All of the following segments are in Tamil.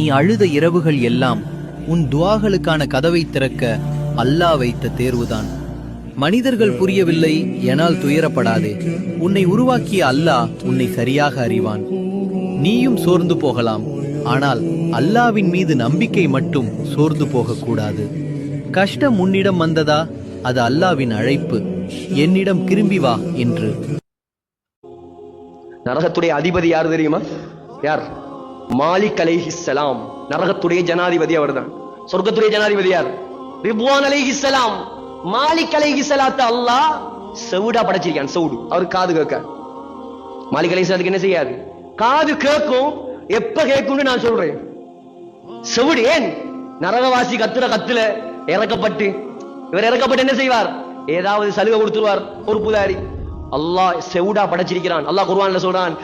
நீ அழுத இரவுகள் எல்லாம் உன் துவாகளுக்கான கதவை திறக்க அல்லாஹ் வைத்த தேர்வுதான். மனிதர்கள் புரியவில்லை எனால் துயரப்படாதே. உன்னை உருவாக்கிய அல்லாஹ் உன்னை சரியாக அறிவான். நீயும் சோர்ந்து போகலாம் ஆனால் அல்லாவின் மீது நம்பிக்கை மட்டும் சோர்ந்து போகக்கூடாது. கஷ்டம் உன்னிடம் வந்ததா? அது அல்லாவின் அழைப்பு. என்னிடம் திரும்பி வா என்று. நரகத்துடைய அதிபதி யார் தெரியுமா? யார்? மாலிக் அலைஹிஸ்லாம் நரகத்துடைய ஜனாதிபதி அவர்தான். சொர்க்கத்துடைய ஜனாதிபதி யார்? ரிப்வான் அலைஹிஸ்லாம் மாலிக் அலைஹிஸ்ஸலாத்த அல்லாஹ் செவுடா படைச்சிருக்கான் செவுடு. அவர் காது கேட்க. மாலிக் அலைஹிஸ்லாத்துக்கு என்ன செய்யாது? காது கேட்கும் எப்ப கேட்கும்னு நான் சொல்றேன். செவுடு ஏன்? நரகவாசி கத்துற கத்துல இறக்கப்பட்டு இவர் இறக்கப்பட்டு என்ன செய்வார்? ஏதாவது சலுகை கொடுத்துருவார் ஒரு புதாரி. அல்லாஹ் செவுடா படைச்சிருக்கிறான். அல்லாஹ் குர்வான்ல சொல்றான்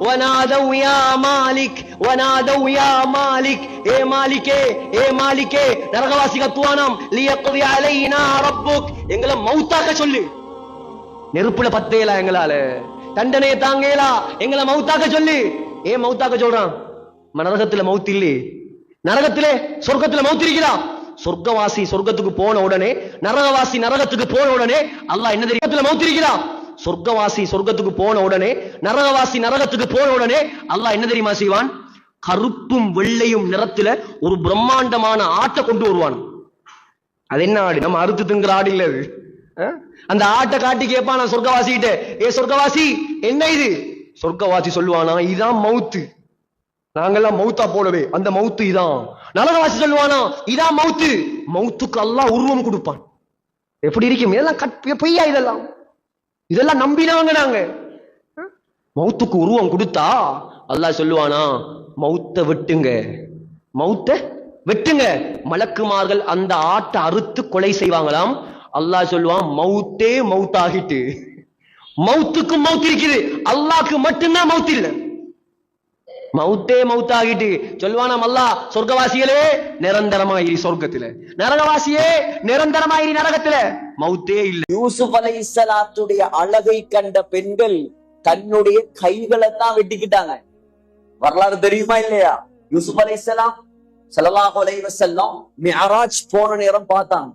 ونادوا يا மாலிக் ونادوا يا மாலிக். اي யா ஏ மாலிகே ஏ மாலிகே நரகவாசி கத்துவானாம். லியக்தி அலைனா ரப்புக். எங்களை மௌத்தாக்க சொல்லு. நெருப்புல பத்தேலா எங்களால. தண்டனையை தாங்கேலா. எங்களை மௌத்தாக்க சொல்லு. ஏன் மௌத்தாக்க சொல்றான்? நரகத்துல மௌத் இல்லே. நரகத்திலே சொர்க்கத்துல மௌத் இருக்கிறா. சொர்க்கவாசி சொர்க்கத்துக்கு போன உடனே நரகவாசி நரகத்துக்கு போன உடனே அல்லாஹ் என்ன தெரியும்? மௌத் இருக்கிறா. சொர்க்கவாசி சொர்க்கத்துக்கு போன உடனே நரகவாசி நரகத்துக்கு போன உடனே அல்லாஹ் என்ன தெரியுமா செய்வான்? கருப்பும் வெள்ளையும் நிறத்துல ஒரு பிரம்மாண்டமான ஆட்டை கொண்டு வருவான். அது என்ன ஆடு? நம்ம அறுத்து திங்குற ஆடு இல்ல அது. அந்த ஆட்டை காட்டி கேட்பான் நான் சொர்க்கவாசி கிட்ட ஏ சொர்க்கவாசி என்ன இது? சொர்க்கவாசி சொல்லுவானா இதான் மவுத்து. நாங்கெல்லாம் மௌத்தா போலவே அந்த மவுத்து இதான். நரகவாசி சொல்லுவானா இதான் மவுத்து. மவுத்துக்கு எல்லாம் உருவம் கொடுப்பான். எப்படி இருக்கும்? இதெல்லாம் பொய்யா இதெல்லாம்? இதெல்லாம் நம்பினாங்க நாங்க. அஹ்? மவுத்துக்கு உருவம் கொடுத்தா அல்லாஹ் சொல்லுவானா மௌத்த வெட்டுங்க. மௌத்த வெட்டுங்க. மலக்குமார்கள் அந்த ஆட்டை அறுத்து கொலை செய்வாங்களாம். அல்லாஹ் சொல்லுவான் மௌத்தே மௌத்தாகிட்டு மௌத்துக்கு மௌத் இருக்குது. அல்லாஹ்க்கு மட்டும்தான் மௌத் இல்ல. மௌத்தே மௌத்தாகிட்டு. சொல்லுவானாம் மல்லா சொர்க்கவாசிகளே நிரந்தரமாயிரி சொர்க்கத்துல. நரகவாசியே நிரந்தரமாயிரி நரகத்துல. மௌத்தே இல்ல. யூசுப் அலை இஸ்லாத்துடைய அழகை கண்ட பெண்கள் தன்னுடைய கைகளை தான் வெட்டிக்கிட்டாங்க. வரலாறு தெரியுமா இல்லையா? யூசுப் அலை இஸ்லாம் சல்லல்லாஹு அலைஹி வஸல்லம் போன நேரம் பார்த்தாங்க.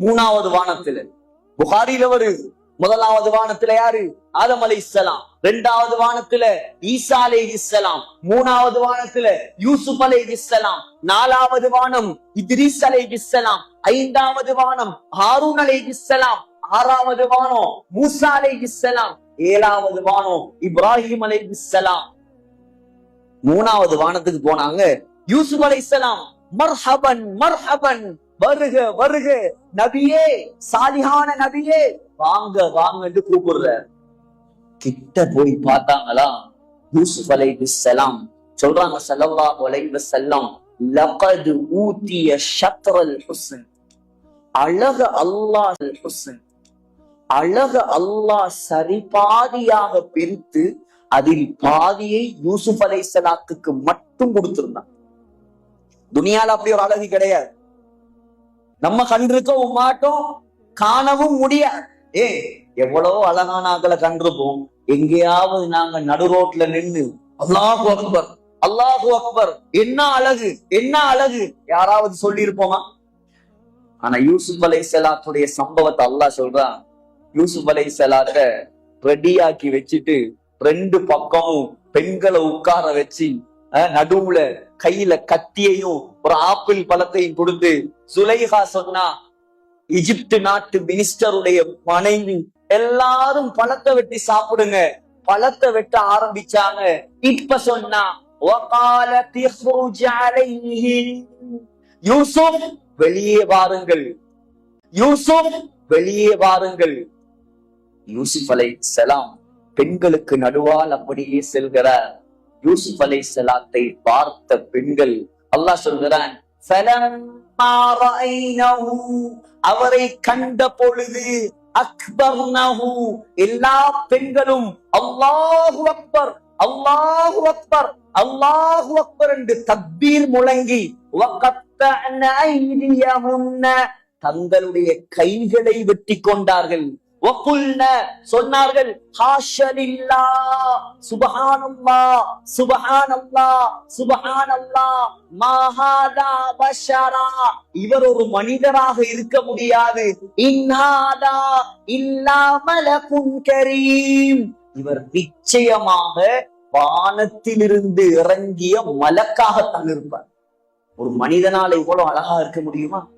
மூணாவது வானத்துல. புகாரில வருது முதலாவது வானத்துல யாரு? ஆதம் அலை இஸ்லாம் ரெண்டாவது வானத்துல ஈசா அலை இஸ்லாம் மூணாவது வானத்துல யூசுப் அலை இஸ்லாம் நாலாவது வானம் இத்ரீஸ் அலை இஸ்லாம் ஐந்தாவது வானம் ஹாரூன் அலை இஸ்லாம் ஆறாவது வானம் மூசா அலை இஸ்லாம் ஏழாவது வானம் இப்ராஹிம் அலை இஸ்லாம் மூணாவது வானத்துக்கு போனாங்க யூசுப் அலை இஸ்லாம் மர்ஹபன் மர்ஹபன் வருக வருக. நபியே சாலிஹான நபியே வாங்க வாங்கன்னு கூப்பிடுற. கிட்ட போய் பார்த்தாங்களா? யூசுப் செலாம். சொல்றாங்க ஸல்லல்லாஹு அலைஹி வஸல்லம் லகத் ஊதிய ஷத்ரல் ஹுஸ்ன். அழக அல்லாஹ் ஹுஸ்ன். அழக அல்லாஹ் சரிபாதியாக பிரித்து அதில் பாதியை யூசுப் அலைஹிஸ்ஸலாத்துக்கு மட்டும் கொடுத்திருந்தான். துனியால அப்படி ஒரு அழகு கிடையாது. நம்ம கண்டிருக்கவும் மாட்டோம் காணவும் முடியாது. ஏய் எவ்வளவு அழகான ஆக்களை கண்டிருப்போம். எங்கேயாவது நாங்க நடு ரோட்ல நின்னு அல்லாஹு அக்பர் அல்லாஹு அக்பர் என்ன அழகு என்ன அழகு யாராவது சொல்லி இருப்போமா ஆனா யூசுப் அலை சலாத்துடைய சம்பவத்தை அல்லாஹ் சொல்றான் யூசுப் அலை சலாத்த ரெடியாக்கி வச்சுட்டு ரெண்டு பக்கமும் பெண்களை உட்கார வச்சு அஹ், நடுவுல கையில கத்தியையும் ஒரு ஆப்பிள் பழத்தையும் கொடுத்து சுலைஹா சொன்னா எகிப்து நாட்டு மினிஸ்டருடைய மனைவி எல்லாரும் பழத்தை வெட்டி சாப்பிடுங்க. பழத்தை வெட்ட ஆரம்பிச்சாங்க. இப்ப சொன்னா யூசுப் வெளியே வாருங்கள். யூசுப் வெளியே வாருங்கள். யூசுப் அலை செலாம் பெண்களுக்கு நடுவால் அப்படியே செல்கிறார். யூசுப் அலை செலாத்தை பார்த்த பெண்கள் அல்லாஹ் சொல்கிறான் அவரை கண்ட பொழுது அக்பர்னஹு எல்லா பெண்களும் அல்லாஹு அக்பர் அல்லாஹு அக்பர் அல்லாஹு அக்பர் என்று தக்பீர் முழங்கி தங்களுடைய கைகளை வெட்டி கொண்டார்கள். சொன்னார்கள் ஹாஷலில்லா சுபஹானல்லா சுபஹானல்லா சுபஹானல்லா மாஹாதா பஷரா. இவர் ஒரு மனிதராக இருக்க முடியாது. இன்னாதா இல்லாமல கரீம். இவர் நிச்சயமாக வானத்திலிருந்து இறங்கிய மலக்காகத்தான் இருப்பார். ஒரு மனிதனால இவ்வளவு அழகா இருக்க முடியுமா?